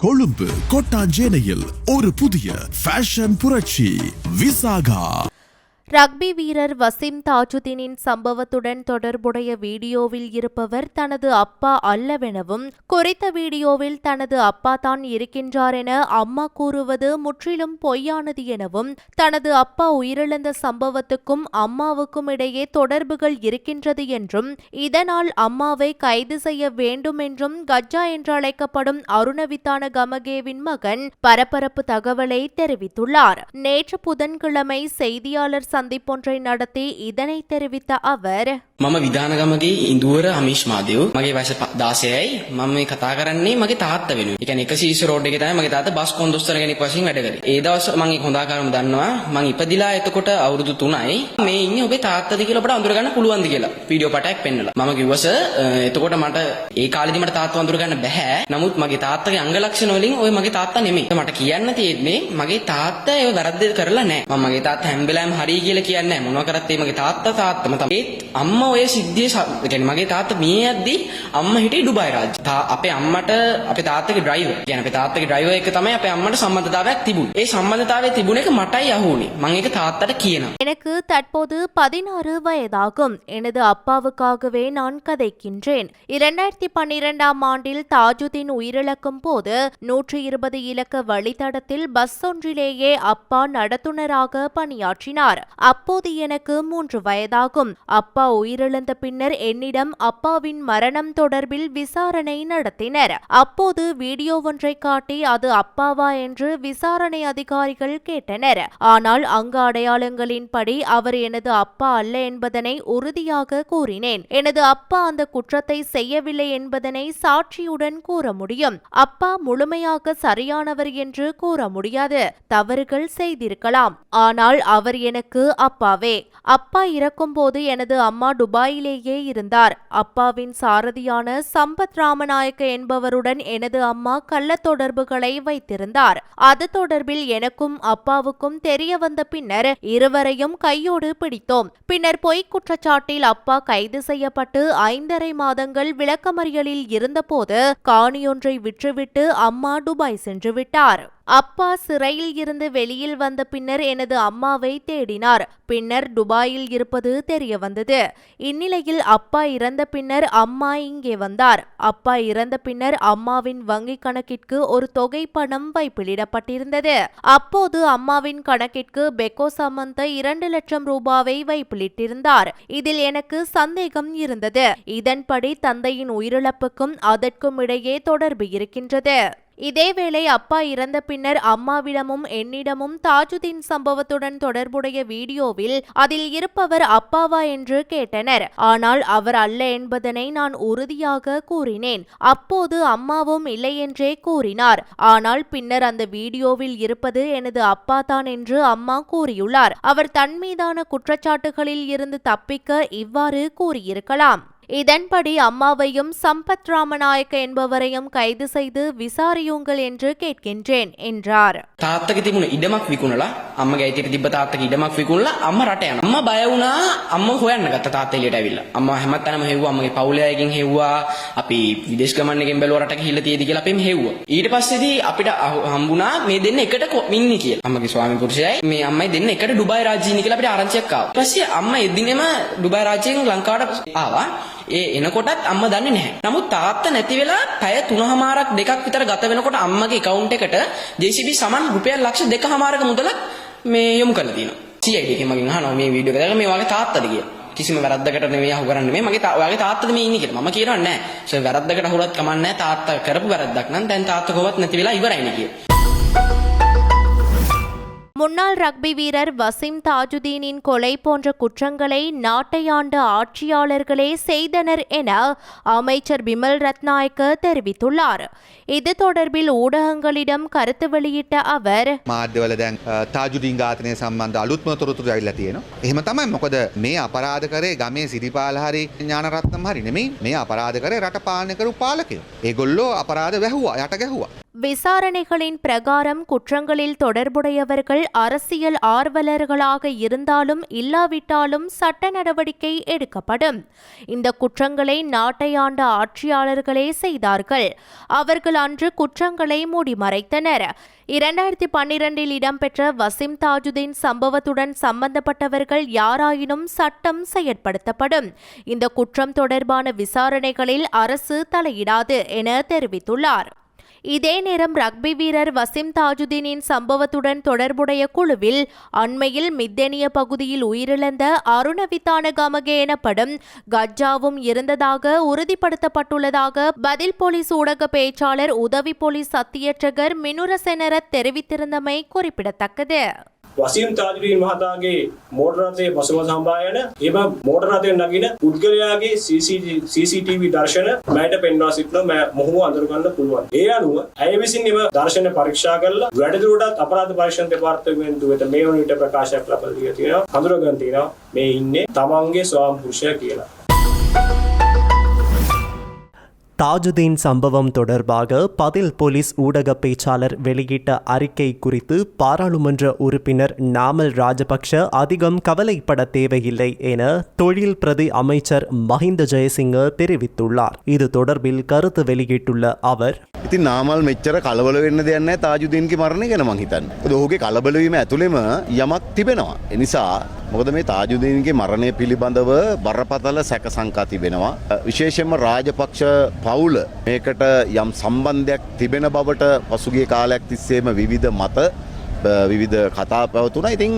கொழும்பு கொட்டாஞ்சேனையில் ஒரு புதிய ஃபேஷன் புரட்சி விசாகா. ரக்பி வீரர் வசீம் தாஜுதீனின் சம்பவத்துடன் தொடர்புடைய வீடியோவில் இருப்பவர் தனது அப்பா அல்லவெனவும் குறித்த வீடியோவில் தனது அப்பா தான் இருக்கின்றார் என அம்மா கூறுவது முற்றிலும் பொய்யானது எனவும் தனது அப்பா உயிரிழந்த சம்பவத்துக்கும் அம்மாவுக்கும் இடையே தொடர்புகள் இருக்கின்றது என்றும் இதனால் அம்மாவை கைது செய்ய வேண்டும் என்றும் கஜா என்று அழைக்கப்படும் அருணவித்தான கமகேவின் மகன் பரபரப்பு தகவலை தெரிவித்துள்ளார். நேற்று புதன்கிழமை செய்தியாளர் சந்திப்பொன்றை நடத்தி இதனை தெரிவித்த அவர் මම විධානගමගේ ඉන්දුවර හමිෂ් මාදයෝ මගේ වයස 16යි මම මේ කතා කරන්නේ මගේ තාත්තා වෙනුවෙන්. ඒ කියන්නේ එක සීස රෝඩ් එකේ තමයි මගේ තාත්තා බස් කොන්දොස්තර කෙනෙක් වශයෙන් වැඩ කරේ. ඒ දවස් මම ඒක හොඳාකාරව දන්නවා. මම ඉපදිලා එතකොට අවුරුදු 3යි. මේ ඉන්නේ ඔබේ තාත්තද කියලා ඔබට අඳුර ගන්න පුළුවන්ද කියලා වීඩියෝ පටයක් පෙන්නලා. මම කිව්වා සර් එතකොට මට ඒ කාලෙදි මට තාත්තව අඳුර ගන්න බෑ. නමුත් මගේ තාත්තගේ අංග ලක්ෂණ වලින් ඔය මගේ තාත්තා නෙමෙයි. මට කියන්න තියෙන්නේ මගේ තාත්තා ඒ වැරද්ද කරලා නැහැ. මම මගේ තාත්තා හැම වෙලාවෙම හරි කියලා කියන්නේ නැහැ. මොනවා කරත් ඒ මගේ තාත්තා තාත්තම තමයි. ඒත් අම්මා ඔය සිද්ධිය ස- ඒ කියන්නේ මගේ තාත්තා මිය යද්දි අම්මා හිටියේ ඩුබායි රාජ්‍ය. තා අපේ අම්මට අපේ තාත්තගේ ඩ්‍රයිවර්. කියන්නේ අපේ තාත්තගේ ඩ්‍රයිවර් එක තමයි අපේ අම්මට සම්බන්ධතාවයක් තිබුණේ. ඒ සම්බන්ධතාවය තිබුණ එක මටයි අහුුනේ. මම ඒක තාත්තට කියනවා. எனக்கு தற்போது பதினாறு வயதாகும் எனது அப்பாவுக்காகவே நான் கதைக்கின்றேன் இரண்டாயிரத்தி பன்னிரெண்டாம் ஆண்டில் தாஜுதீன் உயிரிழக்கும் போது நூற்றி இருபது இலக்க வழித்தடத்தில் பஸ் ஒன்றிலேயே அப்பா நடத்துனராக பணியாற்றினார் அப்போது எனக்கு மூன்று வயதாகும் அப்பா உயிரிழந்த பின்னர் என்னிடம் அப்பாவின் மரணம் தொடர்பில் விசாரணை நடத்தினர். அப்போது வீடியோ ஒன்றை காட்டி அது அப்பாவா என்று விசாரணை அதிகாரிகள் கேட்டனர். ஆனால் அங்கு அடையாளங்களின்படி அவர் எனது அப்பா அல்ல என்பதனை உறுதியாக கூறினேன். எனது அப்பா அந்த குற்றத்தை செய்யவில்லை என்பதனை சாட்சியுடன் கூற முடியும். அப்பா முழுமையாக சரியானவர் என்று கூற முடியாது. தவறுகள் செய்திருக்கலாம். ஆனால் அவர் எனக்கு அப்பாவே. அப்பா இறக்கும்போது எனது அம்மா துபாயிலேயே இருந்தார். அப்பாவின் சாரதியான சம்பத் ராமநாயக்க என்பவருடன் எனது அம்மா கள்ள தொடர்புகளை வைத்திருந்தார். அது தொடர்பில் எனக்கும் அப்பாவுக்கும் தெரிய வந்த பின்னர் இருவரையும் கையோடு பிடித்தோம். பின்னர் பொய்க் குற்றச்சாட்டில் அப்பா கைது செய்யப்பட்டு ஐந்தரை மாதங்கள் விளக்கமறியலில் இருந்தபோது காணியொன்றை விற்றுவிட்டு அம்மா துபாய் சென்று விட்டார். அப்பா சிறையில் இருந்து வெளியில் வந்த பின்னர் எனது அம்மாவை தேடினார். பின்னர் துபாயில் இருப்பது தெரிய வந்தது. இந்நிலையில் அப்பா இறந்த பின்னர் அம்மா இங்கே வந்தார். அப்பா இறந்த பின்னர் அம்மாவின் வங்கி கணக்கிற்கு ஒரு தொகை பணம் வைப்பிலிடப்பட்டிருந்தது. அப்போது அம்மாவின் கணக்கிற்கு பெக்கோ சமந்த இரண்டு லட்சம் ரூபாவை வைப்பிலிட்டிருந்தார். இதில் எனக்கு சந்தேகம் இருந்தது. இதன்படி தந்தையின் உயிரிழப்புக்கும் அதற்கும் இடையே தொடர்பு இருக்கின்றது. இதேவேளை அப்பா இறந்த பின்னர் அம்மாவிடமும் என்னிடமும் தாஜுதீன் சம்பவத்துடன் தொடர்புடைய வீடியோவில் அதில் இருப்பவர் அப்பாவா என்று கேட்டனர். ஆனால் அவர் அல்ல என்பதனை நான் உறுதியாக கூறினேன். அப்போது அம்மாவும் இல்லை என்றே கூறினார். ஆனால் பின்னர் அந்த வீடியோவில் இருப்பது எனது அப்பா தான் என்று அம்மா கூறியுள்ளார். அவர் தன் மீதான குற்றச்சாட்டுகளில் இருந்து தப்பிக்க இவ்வாறு கூறியிருக்கலாம். இதன்படி அம்மாவையும் சம்பத் ராமநாயக்க என்பவரையும் கைது செய்து விசாரியுங்கள் என்று கேட்கின்றேன் என்றார் තාත්තගේ තිබුණ ඉඩමක් විකුණලා අම්මගේ අයිතියට තිබ්බ තාත්තගේ ඉඩමක් විකුණලා අම්මා රට යනවා. අම්මා බය වුණා අම්මව හොයන්න ගත්ත තාත්තා එළියට ඇවිල්ලා. අම්මා හැමතැනම හෙව්වා අම්මගේ පවුලේ අයගෙන් හෙව්වා. අපි විදේශ ගමන් එකෙන් බැලුවා රට ගිහිල්ලා තියෙදි කියලා අපිම හෙව්වා. ඊට පස්සේදී අපිට අහු- හම්බුණා මේ දෙන්න එකට කො- ඉන්නේ කියලා. අම්මගේ ස්වාමි පුරුෂයයි මේ අම්මයි දෙන්න එකට ඩුබායි රාජ්‍යයේ ඉන්නේ කියලා අපිට ආරංචියක් ආවා. ඊට පස්සේ අම්මා එදිනෙම ඩුබායි රාජ්‍යයෙන් ලංකාවට ආවා. ඒ එනකොටත් අම්ම දන්නේ නැහැ. නමුත් තාත්තා නැති වෙලා පැය 3මාරක් දෙකක් විතර ගත වෙනකොට අම්මගේ account එකට JCB සමන් රුපියල් ලක්ෂ 2මාරක මුදලක් මේ යොමු කරලා තියෙනවා. CID එකෙන් මගෙන් අහනවා මේ වීඩියෝ එක දැකලා මේ වගේ තාත්තද කියලා. කිසිම වැරද්දකට නෙවෙයි අහු කරන්නේ මේ මගේ තා- ඔයාගේ තාත්තද මේ ඉන්නේ කියලා. මම කියනවා නෑ. සර් වැරද්දකට අහුලත් කමන්නේ නෑ. තාත්තා කරපු වැරද්දක් නම් දැන් තාත්තා කොහොමත් නැති වෙලා ඉවරයිනේ කියලා. முன்னாள் ரக்பி வீரர் வசீம் தாஜுதீனின் கொலை போன்ற குற்றங்களை நாட்டை ஆண்ட ஆட்சியாளர்களே செய்தனர் என அமைச்சர் பிமல் ரத்நாயக்க தெரிவித்துள்ளார் இது தொடர்பில் ஊடகங்களிடம் கருத்து வெளியிட்ட அவர் මාධ්‍යවල දැන් අ, තාජුදීන් ඝාතනය සම්බන්ධ අලුත්ම තොරතුරු ඇවිල්ලා තියෙනවා. එහෙම තමයි මොකද මේ අපරාධ කරේ ගමේ සිරිපාල හරි ඥානරත්නම් හරි නෙමෙයි මේ අපරාධ කරේ රට පාලනය කරු පාලකයෝ. ඒගොල්ලෝ අපරාධ වැහුවා යට ගැහුවා. விசாரணைகளின் பிரகாரம் குற்றங்களில் தொடர்புடையவர்கள் அரசியல் ஆர்வலர்களாக இருந்தாலும் இல்லாவிட்டாலும் சட்ட நடவடிக்கை எடுக்கப்படும். இந்த குற்றங்களை நாட்டை ஆண்ட ஆட்சியாளர்களே செய்தார்கள். அவர்கள் அன்று குற்றங்களை மூடிமறைத்தனர். இரண்டாயிரத்தி பன்னிரண்டில் இடம்பெற்ற வசிம் தாஜுதீன் சம்பவத்துடன் சம்பந்தப்பட்டவர்கள் யாராயினும் சட்டம் செயற்படுத்தப்படும். இந்த குற்றம் தொடர்பான விசாரணைகளில் அரசு தலையிடாது என தெரிவித்துள்ளார். இதே நேரம் ரக்பி வீரர் வசிம் தாஜுதீனின் சம்பவத்துடன் தொடர்புடைய குழுவில் அண்மையில் மித்தெனிய பகுதியில் உயிரிழந்த அருணவித்தான கமகே எனப்படும் கஜ்ஜாவும் இருந்ததாக உறுதிப்படுத்தப்பட்டுள்ளதாக பதில் போலீஸ் ஊடக பேச்சாளர் உதவி போலீஸ் சத்தியற்றகர் மினுரசெனர தெரிவித்திருந்தமை குறிப்பிடத்தக்கது. වසීම් තාජරීන් මහතාගේ මෝටරතේ පසුම සම්භායන එම මෝටරතය නගින පුද්ගලයාගේ CCTV දර්ශන මෑට පෙන්වා සිටන මෑ මොහුව අඳුරගන්න පුළුවන්. ඒ අනුව ඇය විසින් එම දර්ශන පරීක්ෂා කරලා වැඩදුරටත් අපරාධ පරීක්ෂණ දෙපාර්තමේන්තුව වෙත මේ වනට ප්‍රකාශයක් ලබා දී තියෙනවා. හඳුනගන්න තියෙනවා මේ ඉන්නේ තමන්ගේ ස්වාම පුරුෂයා කියලා. தாஜுதீன் சம்பவம் தொடர்பாக பதில் போலீஸ் ஊடக பேச்சாளர் வெளியிட்ட அறிக்கை குறித்து பாராளுமன்ற உறுப்பினர் நாமல் ராஜபக்ஷ அதிகம் கவலைப்பட தேவையில்லை என தொழில் பிரதி அமைச்சர் மஹிந்த ஜெயசிங்க தெரிவித்துள்ளார் இது தொடர்பில் கருத்து வெளியிட்டுள்ள அவர் ඉතින් නාමල් මෙච්චර කලබල වෙන්න දෙයක් නැහැ තාජුදීන්ගේ මරණය ගැන මං හිතන්නේ. මොකද ඔහුගේ කලබල වීම ඇතුළෙම යමක් තිබෙනවා. ඒ නිසා මොකද මේ තාජුදීන්ගේ මරණය පිළිබඳව බරපතල සැක සංකා තිබෙනවා. විශේෂයෙන්ම රාජපක්ෂ පවුල මේකට යම් සම්බන්ධයක් තිබෙන බවට පසුගිය කාලයක් තිස්සේම විවිධ මත විවිධ කතා පැවතුනා. ඉතින්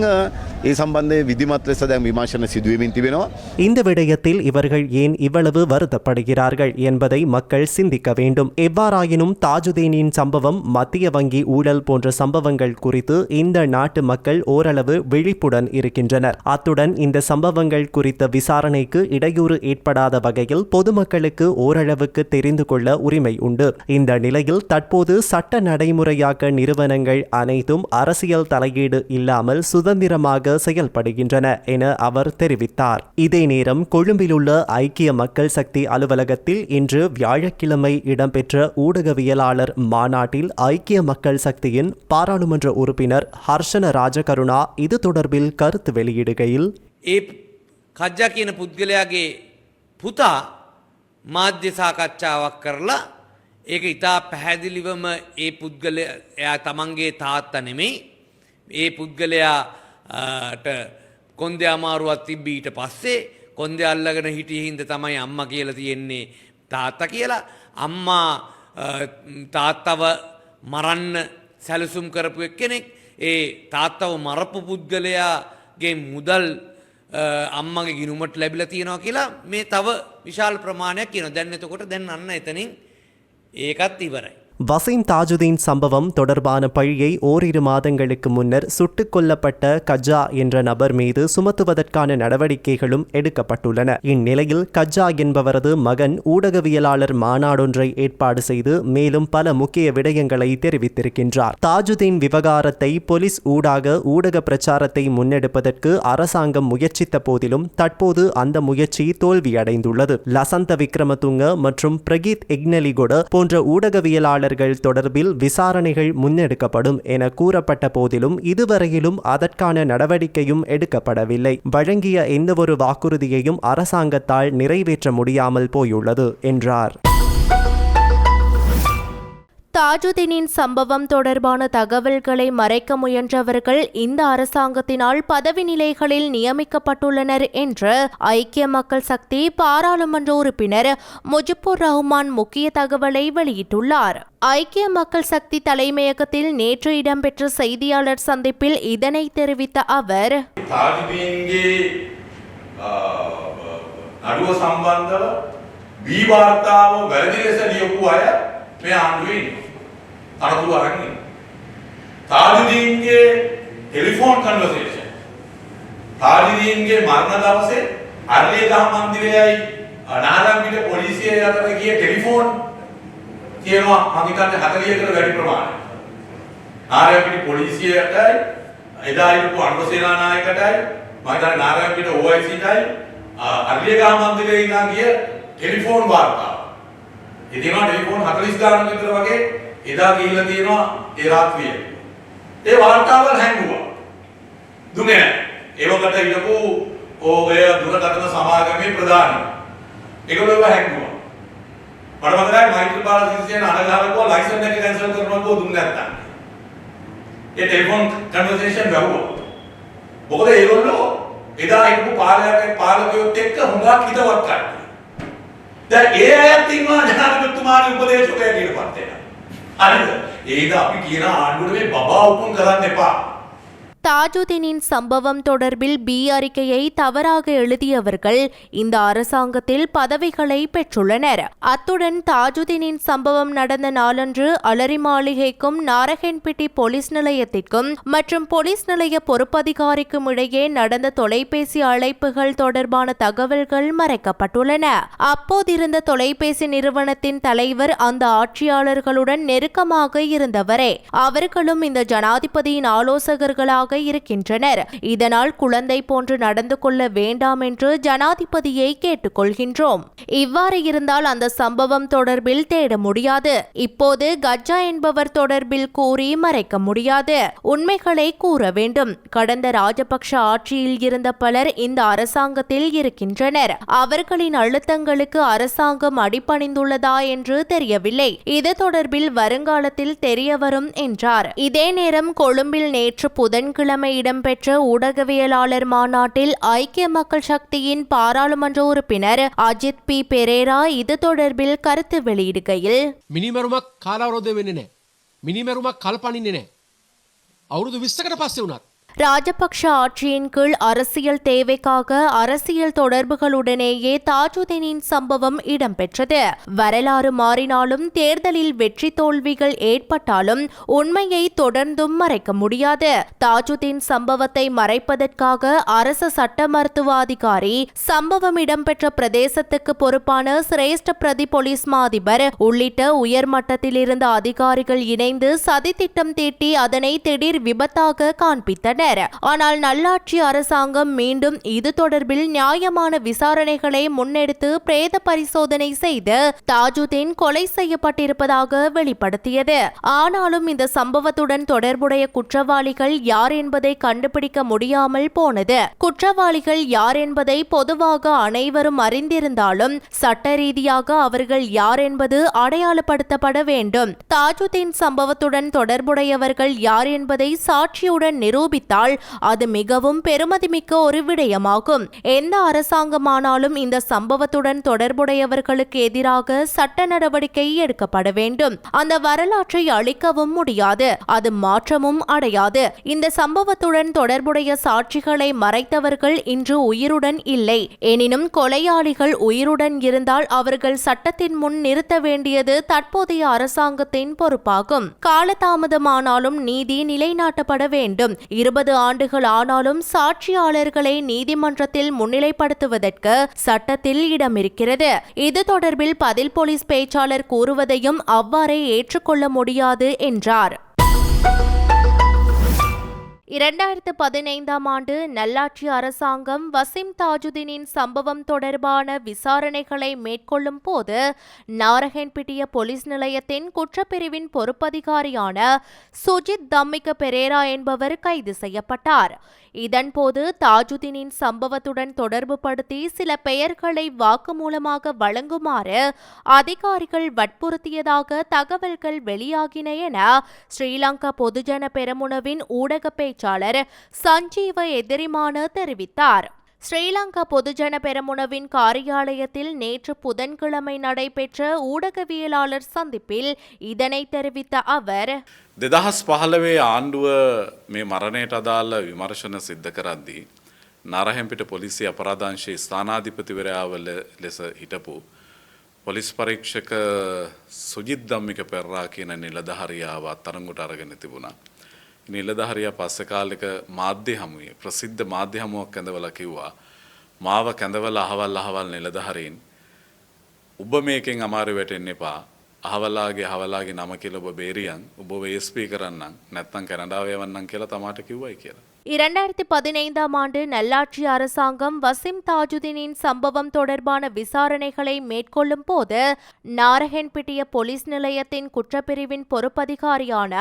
ඒ සම්බන්ධය විධිමත් ලෙස දැන් විමර්ශන සිදුවමින් තිබෙනවා. இந்த விடயத்தில் இவர்கள் ஏன் இவ்வளவு வருத்தப்படுகிறார்கள் என்பதை மக்கள் சிந்திக்க வேண்டும் எவ்வாறாயினும் தாஜுதீனின் சம்பவம் மத்திய வங்கி ஊழல் போன்ற சம்பவங்கள் குறித்து இந்த நாட்டு மக்கள் ஓரளவு விழிப்புடன் இருக்கின்றனர் அத்துடன் இந்த சம்பவங்கள் குறித்த விசாரணைக்கு இடையூறு ஏற்படாத வகையில் பொதுமக்களுக்கு ஓரளவுக்கு தெரிந்து கொள்ள உரிமை உண்டு இந்த நிலையில் தற்போது சட்ட நடைமுறையாக்க நிறுவனங்கள் அனைத்தும் அரசியல் தலையீடு இல்லாமல் சுதந்திரமாக செயல்படுகின்றன என அவர் தெரிவித்தார் இதே நேரம் கொழும்பிலுள்ள ஐக்கிய மக்கள் சக்தி அலுவலகத்தில் இன்று வியாழக்கிழமை இடம்பெற்ற ஊடகவியலாளர் மாநாட்டில் ஐக்கிய மக்கள் சக்தியின் பாராளுமன்ற உறுப்பினர் ஹர்ஷன ராஜகருணா இது தொடர்பில் கருத்து வெளியிடுகையில் ඒ කජ්ජා කියන පුද්ගලයාගේ පුතා මාධ්‍ය සාකච්ඡාවක් කරලා ඒක ඉතා පැහැදිලිවම ඒ පුද්ගල එයා තමන්ගේ තාත්ත නෙමෙයි. ඒ පුද්ගලයාට කොන්දෙ අමාරුවත් තිබ්බීට පස්සේ කොන්දෙ අල්ලගෙන හිටිය හින්ද තමයි අම්ම කියල තියෙන්නේ තාත්ත කියලා. අම්මා අ, තාත්තව මරන්න සැලසුම් කරපු එක් කෙනෙක් ඒ තාත්තව මරපු පුද්ගලයාගේ මුදල් අ, අම්මගේ ගිනුමට ලැබිල තියෙනවා කියලා මේ තව විශාල ප්‍රමාණයක් කියන දැන්න එතකොට දැන් අන්න එතනින් ඒකත් ඉවරයි. வசீம் தாஜுதீன் சம்பவம் தொடர்பான பழியை ஓரிரு மாதங்களுக்கு முன்னர் சுட்டுக் கொல்லப்பட்ட கஜா என்ற நபர் மீது சுமத்துவதற்கான நடவடிக்கைகளும் எடுக்கப்பட்டுள்ளன. இந்நிலையில் கஜா என்பவரது மகன் ஊடகவியலாளர் மாநாடொன்றை ஏற்பாடு செய்து மேலும் பல முக்கிய விடயங்களை தெரிவித்திருக்கின்றார். தாஜுதீன் விவகாரத்தை போலீஸ் ஊடாக ஊடக பிரச்சாரத்தை முன்னெடுப்பதற்கு அரசாங்கம் முயற்சித்த போதிலும் தற்போது அந்த முயற்சி தோல்வியடைந்துள்ளது. லசந்த விக்ரமதுங்க மற்றும் பிரகீத் எக்னலிகொட போன்ற ஊடகவியலாளர் ஊடகவியலாளர்கள் தொடர்பில் விசாரணைகள் முன்னெடுக்கப்படும் என கூறப்பட்ட போதிலும் இதுவரையிலும் அதற்கான நடவடிக்கையும் எடுக்கப்படவில்லை. வழங்கிய எந்தவொரு வாக்குறுதியையும் அரசாங்கத்தால் நிறைவேற்ற முடியாமல் போயுள்ளது என்றார். தாஜுதீனின் சம்பவம் தொடர்பான தகவல்களை மறைக்க முயன்றவர்கள் இந்த அரசாங்கத்தினால் பதவி நிலைகளில் நியமிக்கப்பட்டுள்ளனர் என்று ஐக்கிய மக்கள் சக்தி பாராளுமன்ற உறுப்பினர் முஜிபுர் ரஹ்மான் முக்கிய தகவலை வெளியிட்டுள்ளார் ஐக்கிய மக்கள் சக்தி தலைமையகத்தில் நேற்று இடம்பெற்ற செய்தியாளர் சந்திப்பில் இதனை தெரிவித்த அவர் තාජිදීන්ගේ නඩුව සම්බන්ධව වීවාර්තාව වැරදි ලෙස ලියපු අය මේ ආණ්ඩුවේ ඉන්නවා. තනතුරු අරන් ඉන්නවා. තාජිදීන්ගේ ටෙලිෆෝන් කන්වර්සේෂන් තාජිදීන්ගේ මරණ දවසේ අර්ලියගහ මන්දිරයයි නාරම්බිට පොලිසිය අතර ගිය ටෙලිෆෝන් තියෙනවා මම හිතන්නේ 40කට වැඩි ප්‍රමාණයක්. නාරයන්පිට පොලිසියටයි එදා හිටපු අනුසේනා නායකටයි මම හිතන්නේ නාරයන්පිට OICටයි අර්ලියගහ මන්දිරේ ඉඳන් ගිය ටෙලිෆෝන් වාර්තාව. ඒ තියෙනවා ටෙලිෆෝන් 40 ගානක් විතර වගේ එදා ගිහිල්ලා තියෙනවා ඒ රාත්‍රියේ. ඒ වාර්තාවල් හැංගුවා. දුන්නේ නැහැ. ඒවකට හිටපු ඔය දුරකථන සමාගමේ ප්‍රධානී. ඒගොල්ලෝ ඒවා හැංගුවා. මට මතකයි මයිකල් බාලසිංහයන් අනගහලකෝ ලයිසන් එක කැන්සල් කරනකොට දුන්නේ නැත්තම්. ඒ ටෙලිෆෝන් කන්වර්සේෂන් ගහුවා. මොකද ඒගොල්ලෝ එදා හිටපු පාලකයන් පාලකයොත් එක්ක හුඟක් හිතවත් කට්ටිය. දැන් ඒ අයත් ඉන්නවා ජනාධිපතිතුමාගේ උපදේශකයා කියන පත්තේ. හරිද? ඒක අපි කියන ආණ්ඩුවට මේ බබා උකුම් කරන්න එපා. தாஜுதீனின் சம்பவம் தொடர்பில் பி அறிக்கையை தவறாக எழுதியவர்கள் இந்த அரசாங்கத்தில் பதவிகளை பெற்றுள்ளனர். அத்துடன் தாஜுதீனின் சம்பவம் நடந்த நாளன்று அலரி மாளிகைக்கும் நாரகன்பட்டி போலீஸ் நிலையத்திற்கும் மற்றும் போலீஸ் நிலைய பொறுப்பதிகாரிக்கும் இடையே நடந்த தொலைபேசி அழைப்புகள் தொடர்பான தகவல்கள் மறைக்கப்பட்டுள்ளன. அப்போதிருந்த தொலைபேசி நிறுவனத்தின் தலைவர் அந்த ஆட்சியாளர்களுடன் நெருக்கமாக இருந்தவரே. அவர்களும் இந்த ஜனாதிபதியின் ஆலோசகர்களாக இருக்கின்றனர். இதனால் குழந்தை போன்று நடந்து கொள்ள வேண்டாம் என்று ஜனாதிபதியை கேட்டுக்கொள்கின்றோம். இவ்வாறு இருந்தால் அந்த சம்பவம் தொடர்பில் தேட முடியாது. இப்போது கஜா என்பவர் தொடர்பில் கூறி மறைக்க முடியாது. உண்மைகளை கூற வேண்டும். கடந்த ராஜபக்ஷ ஆட்சியில் இருந்த பலர் இந்த அரசாங்கத்தில் இருக்கின்றனர். அவர்களின் அழுத்தங்களுக்கு அரசாங்கம் அடிபணிந்துள்ளதா என்று தெரியவில்லை. இது தொடர்பில் வருங்காலத்தில் தெரியவரும் என்றார். இதே நேரம் கொழும்பில் நேற்று புதன்கிழமை இடம்பெற்ற ஊடகவியலாளர் மாநாட்டில் ஐக்கிய மக்கள் சக்தியின் பாராளுமன்ற உறுப்பினர் அஜித் பி பெரேரா இது தொடர்பில் கருத்து வெளியிடுகையில் මිනිමරුමක් කාලාවරෝධය වෙන්නේ නෑ. මිනිමරුමක් කල්පනින්නේ නෑ. අවුරුදු විස්සකට පස්සේ වුණත්. ராஜபக்ஷ ஆட்சியின் கீழ் அரசியல் தேவைக்காக அரசியல் தொடர்புகளுடனேயே தாஜுதீனின் சம்பவம் இடம்பெற்றது. வரலாறு மாறினாலும் தேர்தலில் வெற்றி தோல்விகள் ஏற்பட்டாலும் உண்மையை தொடர்ந்தும் மறைக்க முடியாது. தாஜுதீன் சம்பவத்தை மறைப்பதற்காக அரசு சட்ட மருத்துவ அதிகாரி சம்பவம் இடம்பெற்ற பிரதேசத்துக்கு பொறுப்பான சிரேஷ்ட பிரதி போலீஸ் மா அதிபர் உள்ளிட்ட உயர்மட்டத்தில் இருந்த அதிகாரிகள் இணைந்து சதித்திட்டம் தீட்டி அதனை திடீர் விபத்தாக காண்பித்தனர். ஆனால் நல்லாட்சி அரசாங்கம் மீண்டும் இது தொடர்பில் நியாயமான விசாரணைகளை முன்னெடுத்து பிரேத பரிசோதனை செய்து தாஜுதீன் கொலை செய்யப்பட்டிருப்பதாக வெளிப்படுத்தியது. ஆனாலும் இந்த சம்பவத்துடன் தொடர்புடைய குற்றவாளிகள் யார் என்பதை கண்டுபிடிக்க முடியாமல் போனது. குற்றவாளிகள் யார் என்பதை பொதுவாக அனைவரும் அறிந்திருந்தாலும் சட்ட ரீதியாக அவர்கள் யார் என்பது அடையாளப்படுத்தப்பட வேண்டும். தாஜுதீன் சம்பவத்துடன் தொடர்புடையவர்கள் யார் என்பதை சாட்சியுடன் நிரூபித்தால் அது மிகவும் பெருமதிமிக்க ஒரு விடயமாகும். எந்த அரசாங்கமானாலும் இந்த சம்பவத்துடன் தொடர்புடையவர்களுக்கு எதிராக சட்ட நடவடிக்கை எடுக்கப்பட வேண்டும். அந்த வரலாற்றை அழிக்கவும் முடியாது. அது மாற்றமும் அடையாது. இந்த சம்பவத்துடன் தொடர்புடைய சாட்சிகளை மறைத்தவர்கள் இன்று உயிருடன் இல்லை. எனினும் கொலையாளிகள் உயிருடன் இருந்தால் அவர்கள் சட்டத்தின் முன் நிறுத்த வேண்டியது தற்போதைய அரசாங்கத்தின் பொறுப்பாகும். காலதாமதமானாலும் நீதி நிலைநாட்டப்பட வேண்டும். இருபது ஆண்டுகள் ஆனாலும் சாட்சியாளர்களை நீதிமன்றத்தில் முன்னிலைப்படுத்துவதற்கு சட்டத்தில் இடமிருக்கிறது. இது தொடர்பில் பதில் போலீஸ் பேச்சாளர் கூறுவதையும் அவ்வாறே ஏற்றுக்கொள்ள முடியாது என்றார். இரண்டாயிரத்து பதினைந்தாம் ஆண்டு நல்லாட்சி அரசாங்கம் வசிம் தாஜுதீனின் சம்பவம் தொடர்பான விசாரணைகளை மேற்கொள்ளும் போது நாரகன்பட்டிய போலீஸ் நிலையத்தின் குற்றப்பிரிவின் பொறுப்பதிகாரியான சுஜித் தம்மிக்க பெரேரா என்பவர் கைது செய்யப்பட்டார். இதன்போது தாஜுதீனின் சம்பவத்துடன் தொடர்பு படுத்தி சில பெயர்களை வாக்குமூலமாக வழங்குமாறு அதிகாரிகள் வற்புறுத்தியதாக தகவல்கள் வெளியாகின என ஸ்ரீலங்கா பொதுஜன பெரமுனவின் ஊடக பேச்சு பேச்சாளர் சஞ்சீவ எதிரிமான தெரிவித்தார் ஸ்ரீலங்கா பொதுஜன பெரமுனவின் காரியாலயத்தில் நேற்று புதன்கிழமை நடைபெற்ற ஊடகவியலாளர் சந்திப்பில் இதனை தெரிவித்த அவர் දෙදහස් පහළවේ ආණ්ඩුව මේ මරණයට අදාළ විමර්ශන සිද්ධ කරද්දී නරහැම්පිට පොලිසි අපරාධංශයේ ස්ථානාධිපතිවරයාව ලෙස හිටපු පොලිස් පරීක්ෂක සුජිත් දම්මික පෙරරා කියන නිලධහරියාව අත්තරංගුට අරගෙන තිබුණා. නිලධහරිය පස්ස කාලෙක මාධ්‍ය හමුවේ ප්‍රසිද්ධ මාධ්‍ය හමුවක් ඇඳවල කිව්වා මාව කැඳවල අහවල් අහවල් නිලධහරීන් ඔබ මේකෙන් අමාරු වැටෙන්න එපා අහවලාගේ හවලාගේ නම කියලා ඔබ බේරියන් ඔබ ඒස්පී කරන්නම් නැත්නම් කැනඩාව යවන්නම් කියලා තමාට කිව්වයි කියලා. இரண்டாயிரத்தி பதினைந்தாம் ஆண்டு நல்லாட்சி அரசாங்கம் வசிம் தாஜுதீனின் சம்பவம் தொடர்பான விசாரணைகளை மேற்கொள்ளும் போது நாரஹென்பிட்டிய போலீஸ் நிலையத்தின் குற்றப்பிரிவின் பொறுப்பதிகாரியான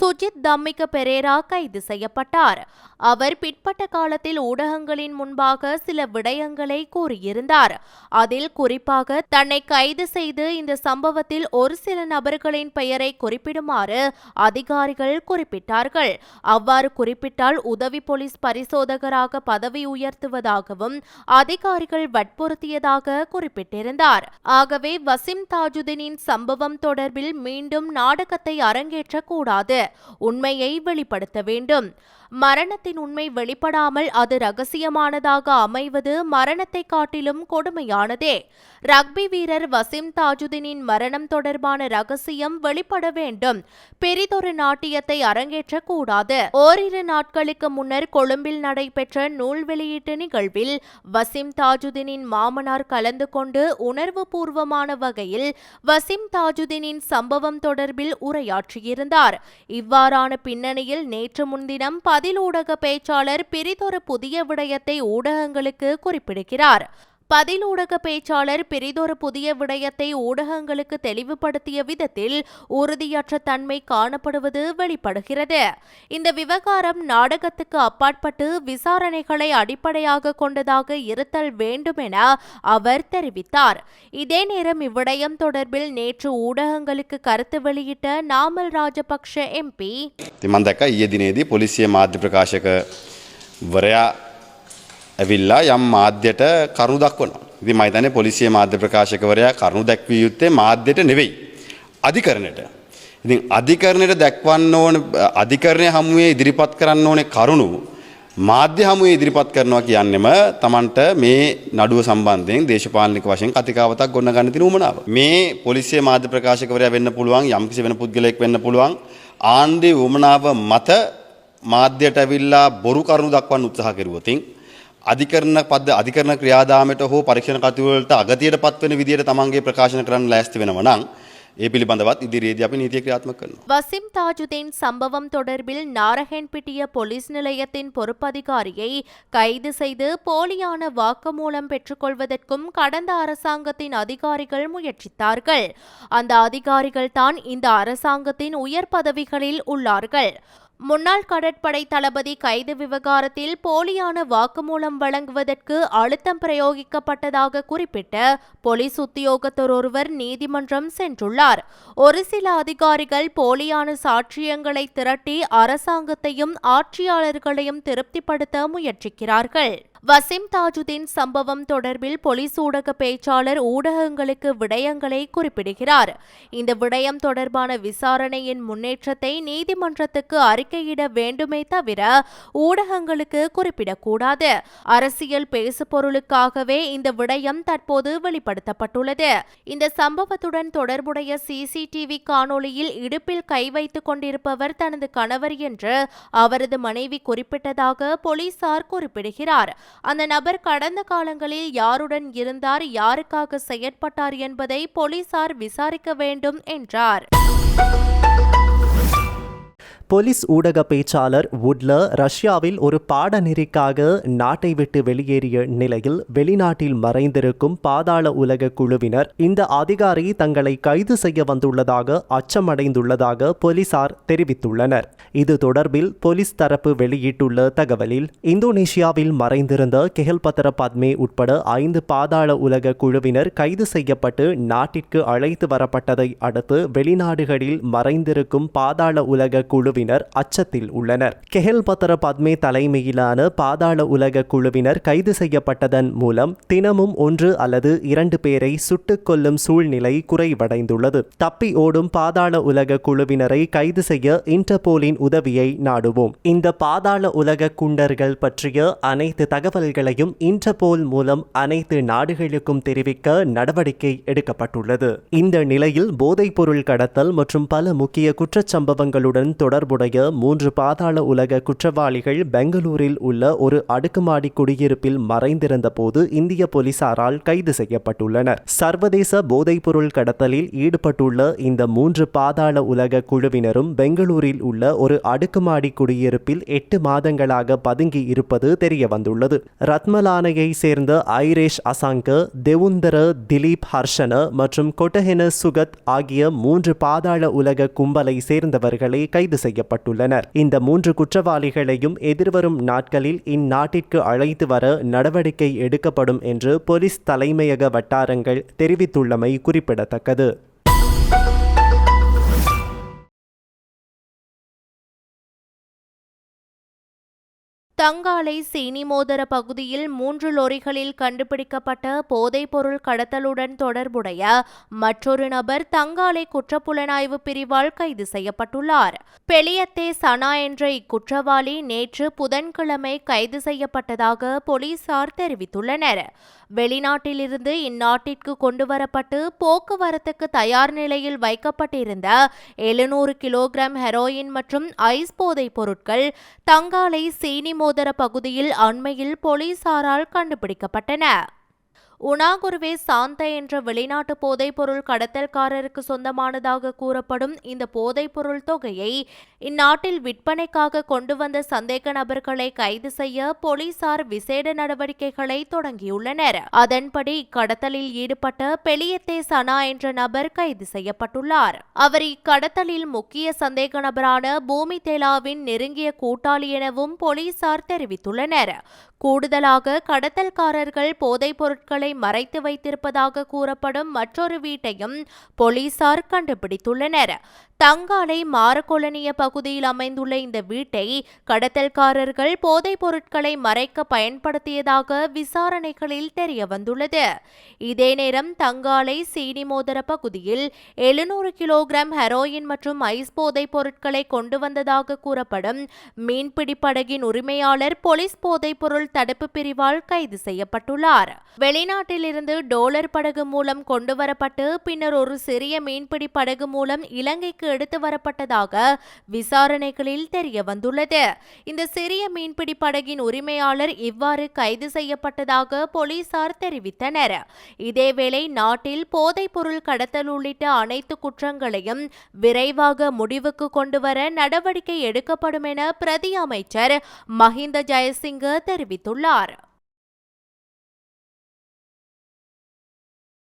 சுஜித் தம்மிக பெரேரா கைது செய்யப்பட்டார். அவர் பிற்பட்ட காலத்தில் ஊடகங்களின் முன்பாக சில விடயங்களை கூறியிருந்தார். அதில் குறிப்பாக தன்னை கைது செய்து இந்த சம்பவத்தில் ஒரு சில நபர்களின் பெயரை குறிப்பிடுமாறு அதிகாரிகள் குறிப்பிட்டார்கள். அவ்வாறு குறிப்பிட்டால் உதவி போலீஸ் பரிசோதகராக பதவி உயர்த்துவதாகவும் அதிகாரிகள் வற்புறுத்தியதாக குறிப்பிட்டிருந்தார். ஆகவே வசிம் தாஜுதீனின் சம்பவம் தொடர்பில் மீண்டும் நாடகத்தை அரங்கேற்றக்கூடாது உண்மையை வெளிப்படுத்த வேண்டும். மரணத்தின் உண்மை வெளிப்படாமல் அது ரகசியமானதாக அமைவது மரணத்தை காட்டிலும் கொடுமையானதே. ரக்பி வீரர் வசிம் தாஜுதீனின் மரணம் தொடர்பான ரகசியம் வெளிப்பட வேண்டும். பெரிதொரு நாட்டியத்தை அரங்கேற்றக்கூடாது. ஓரிரு நாட்களுக்கு முன்னர் கொழும்பில் நடைபெற்ற நூல் வெளியீட்டு நிகழ்வில் வசிம் தாஜுதீனின் மாமனார் கலந்து கொண்டு உணர்வு பூர்வமான வகையில் வசிம் தாஜுதீனின் சம்பவம் தொடர்பில் உரையாற்றியிருந்தார். இவ்வாறான பின்னணியில் நேற்று முன்தினம் பதில் ஊடக பேச்சாளர் பிரிதொரு புதிய விடயத்தை ஊடகங்களுக்கு குறிப்பிடுகிறார். பதில் ஊடக பேச்சாளர் பிரிதொரு புதிய விடயத்தை ஊடகங்களுக்கு தெளிவுபடுத்திய விதத்தில் உறுதியற்ற தன்மை காணப்படுவது வெளிப்படுகிறது இந்த விவகாரம் நாடகத்துக்கு அப்பாற்பட்டு விசாரணைகளை அடிப்படையாக கொண்டதாக இருத்தல் வேண்டும் என அவர் தெரிவித்தார் இதே நேரம் இவ்விடயம் தொடர்பில் நேற்று ஊடகங்களுக்கு கருத்து வெளியிட்ட நாமல் ராஜபக்ஷ எம்பி ඉතින් මම දැක්කා ඊයේ දිනේදී පොලිසිය මාධ්‍ය ප්‍රකාශක වරයා ඇවිල්ලා යම් මාධ්‍යයට කරුණු දක්වනවා. ඉතින් මම හිතන්නේ පොලිසිය මාධ්‍ය ප්‍රකාශකවරයා කරුණු දැක්විය යුත්තේ මාධ්‍යයට නෙවෙයි. අධිකරණයට. ඉතින් අධිකරණයට දැක්වන්න ඕන අධිකරණය හමුවේ ඉදිරිපත් කරන්න ඕනේ කරුණු මාධ්‍ය හමුවේ ඉදිරිපත් කරනවා කියන්නෙම Tamanට මේ නඩුව සම්බන්ධයෙන් දේශපාලනික වශයෙන් කතිකාවතක් ගොඩ ගන්න තියෙන උමනාව. මේ පොලිසිය මාධ්‍ය ප්‍රකාශකවරයා වෙන්න පුළුවන් යම්කිසි වෙන පුද්ගලයෙක් වෙන්න පුළුවන් ආණ්ඩේ උමනාව මත මාධ්‍යයට ඇවිල්ලා බොරු කරුණු දක්වන්න උත්සාහ කෙරුවොතින් අධිකරණ පද අධිකරණ ක්‍රියාදාමයට හෝ පරීක්ෂණ කටයුතුවලට අගතියට පත්වෙන විදිහට තමන්ගේ ප්‍රකාශන කරන්න ලෑස්ති වෙනවා නම් ඒ පිළිබඳවත් ඉදිරියේදී අපි නීතිය ක්‍රියාත්මක කරනවා. வசிம் தாஜுதீன் சம்பவம் தொடர்பில் நாரஹென்பிட்டிய போலீஸ் நிலையத்தின் பொறுப்பதிகாரியை கைது செய்து போலியான வாக்குமூலம் பெற்றுக்கொள்வதற்கும் கடந்த அரசாங்கத்தின் அதிகாரிகள் முயற்சித்தார்கள் அந்த அதிகாரிகள் தான் இந்த அரசாங்கத்தின் உயர் பதவிகளில் உள்ளார்கள் முன்னாள் கடற்படை தளபதி கைது விவகாரத்தில் போலியான வாக்குமூலம் வழங்குவதற்கு அழுத்தம் பிரயோகிக்கப்பட்டதாக குறிப்பிட்ட போலீஸ் உத்தியோகத்தர் ஒருவர் நீதிமன்றம் சென்றுள்ளார். ஒரு சில அதிகாரிகள் போலியான சாட்சியங்களை திரட்டி அரசாங்கத்தையும் ஆட்சியாளர்களையும் திருப்திப்படுத்த முயற்சிக்கிறார்கள். வசிம் தாஜுதீன் சம்பவம் தொடர்பில் போலீஸ் ஊடக பேச்சாளர் ஊடகங்களுக்கு விடயங்களை குறிப்பிடுகிறார். இந்த விடயம் தொடர்பான விசாரணையின் முன்னேற்றத்தை நீதிமன்றத்துக்கு அறிக்கையிட வேண்டுமே தவிர ஊடகங்களுக்கு குறிப்பிடக்கூடாது. அரசியல் பேசுபொருளுக்காகவே இந்த விடயம் தற்போது வெளிப்படுத்தப்பட்டுள்ளது. இந்த சம்பவத்துடன் தொடர்புடைய சிசிடிவி காணொளியில் இடுப்பில் கை வைத்துக் கொண்டிருப்பவர் தனது கணவர் என்று அவரது மனைவி குறிப்பிட்டதாக போலீசார் குறிப்பிடுகிறார். அந்த நபர் கடந்த காலங்களில் யாருடன் இருந்தார் யாருக்காக செயற்பட்டார் என்பதை போலீசார் விசாரிக்க வேண்டும் என்றார். போலீஸ் ஊடக பேச்சாளர் வுட்ல ரஷ்யாவில் ஒரு பாடநெறிக்காக நாட்டை விட்டு வெளியேறிய நிலையில் வெளிநாட்டில் மறைந்திருக்கும் பாதாள உலக குழுவினர் இந்த அதிகாரி தங்களை கைது செய்ய வந்துள்ளதாக அச்சமடைந்துள்ளதாக போலீசார் தெரிவித்துள்ளனர். இது தொடர்பில் போலீஸ் தரப்பு வெளியிட்டுள்ள தகவலில் இந்தோனேஷியாவில் மறைந்திருந்த கெஹல்பத்ர பத்மே உட்பட ஐந்து பாதாள உலக குழுவினர் கைது செய்யப்பட்டு நாட்டிற்கு அழைத்து வரப்பட்டதை அடுத்து வெளிநாடுகளில் மறைந்திருக்கும் பாதாள உலக குழு குழுவினர் அச்சத்தில் உள்ளனர். கெஹல் பத்ர பத்மே தலைமையிலான பாதாள உலக குழுவினர் கைது செய்யப்பட்டதன் மூலம் தினமும் ஒன்று அல்லது இரண்டு பேரை சுட்டுக் கொல்லும் சூழ்நிலை குறைவடைந்துள்ளது. தப்பி ஓடும் பாதாள உலக குழுவினரை கைது செய்ய இன்டர்போலின் உதவியை நாடுவோம். இந்த பாதாள உலக குண்டர்கள் பற்றிய அனைத்து தகவல்களையும் இன்டர்போல் மூலம் அனைத்து நாடுகளுக்கும் தெரிவிக்க நடவடிக்கை எடுக்கப்பட்டுள்ளது. இந்த நிலையில் போதைப்பொருள் கடத்தல் மற்றும் பல முக்கிய குற்றச்சம்பவங்களுடன் தொடர்பு தொடர்புடைய மூன்று பாதாள உலக குற்றவாளிகள் பெங்களூரில் உள்ள ஒரு அடுக்குமாடி குடியிருப்பில் மறைந்திருந்த போது இந்திய போலீசாரால் கைது செய்யப்பட்டுள்ளனர். சர்வதேச போதைப்பொருள் கடத்தலில் ஈடுபட்டுள்ள இந்த மூன்று பாதாள உலக குழுவினரும் பெங்களூரில் உள்ள ஒரு அடுக்குமாடி குடியிருப்பில் எட்டு மாதங்களாக பதுங்கி இருப்பது தெரிய வந்துள்ளது ரத்மலானையை சேர்ந்த ஐரேஷ் அசாங்க தெவுந்தர திலீப் ஹர்ஷன மற்றும் கொட்டஹென சுகத் ஆகிய மூன்று பாதாள உலக கும்பலை சேர்ந்தவர்களே கைது செய்ய செய்யப்பட்டுள்ளனர். இந்த மூன்று குற்றவாளிகளையும் எதிர்வரும் நாட்களில் இந்நாட்டிற்கு அழைத்து வர நடவடிக்கை எடுக்கப்படும் என்று போலீஸ் தலைமையக வட்டாரங்கள் தெரிவித்துள்ளமை குறிப்பிடத்தக்கது. தங்காலை சீனிமோதர பகுதியில் மூன்று லொரிகளில் கண்டுபிடிக்கப்பட்ட போதைப்பொருள் கடத்தலுடன் தொடர்புடைய மற்றொரு நபர் தங்காலை குற்றப்புலனாய்வு பிரிவால் கைது செய்யப்பட்டுள்ளார். பெலியத்தே சனா என்ற இக்குற்றவாளி நேற்று புதன்கிழமை கைது செய்யப்பட்டதாக போலீசார் தெரிவித்துள்ளனர். வெளிநாட்டிலிருந்து இந்நாட்டிற்கு கொண்டுவரப்பட்டு போக்குவரத்துக்கு தயார் நிலையில் வைக்கப்பட்டிருந்த எழுநூறு கிலோகிராம் ஹெரோயின் மற்றும் ஐஸ் போதைப் பொருட்கள் தங்காலை சீனி மோதர பகுதியில் அண்மையில் போலீசாரால் கண்டுபிடிக்கப்பட்டன. உனாகுருவே சாந்த என்ற வெளிநாட்டு போதைப்பொருள் கடத்தல்காரருக்கு சொந்தமானதாக கூறப்படும் இந்த போதைப்பொருள் தொகையை இந்நாட்டில் விற்பனைக்காக கொண்டு வந்த சந்தேக நபர்களை கைது செய்ய போலீசார் விசேட நடவடிக்கைகளை தொடங்கியுள்ளனர். அதன்படி இக்கடத்தலில் ஈடுபட்ட பெலியத்தே சனா என்ற நபர் கைது செய்யப்பட்டுள்ளார். அவர் இக்கடத்தலில் முக்கிய சந்தேக நபரான பூமி தேலாவின் நெருங்கிய கூட்டாளி எனவும் போலீசார் தெரிவித்துள்ளனர். கூடுதலாக கடத்தல்காரர்கள் போதைப் பொருட்களை மறைத்து வைத்திருப்பதாக கூறப்படும் மற்றொரு வீட்டையும் போலீசார் கண்டுபிடித்துள்ளனர். தங்காலை மாரக்கொலனிய பகுதியில் அமைந்துள்ள இந்த வீட்டை கடத்தல்காரர்கள் போதைப் பொருட்களை மறைக்க பயன்படுத்தியதாக விசாரணைகளில் தெரிய வந்துள்ளது இதே நேரம் தங்காலை சீனிமோதர பகுதியில் எழுநூறு கிலோகிராம் ஹெரோயின் மற்றும் ஐஸ் போதைப் பொருட்களை கொண்டு வந்ததாக கூறப்படும் மீன்பிடி படகின் உரிமையாளர் போலீஸ் போதைப் பொருள் தடுப்பு பிரிவால் கைது செய்யப்பட்டுள்ளார். வெளிநாட்டிலிருந்து டோலர் படகு மூலம் கொண்டுவரப்பட்டு பின்னர் ஒரு சிறிய மீன்பிடி படகு மூலம் இலங்கைக்கு எடுத்து வரப்பட்டதாக விசாரணைகளில் தெரிய வந்துள்ளது இந்த சிறிய மீன்பிடி படகின் உரிமையாளர் இவ்வாறு கைது செய்யப்பட்டதாக போலீசார் தெரிவித்தனர். இதேவேளை நாட்டில் போதைப் பொருள் கடத்தல் உள்ளிட்ட அனைத்து குற்றங்களையும் விரைவாக முடிவுக்கு கொண்டுவர நடவடிக்கை எடுக்கப்படும் என பிரதி அமைச்சர் மஹிந்த ஜெயசிங்க தெரிவித்துள்ளார்.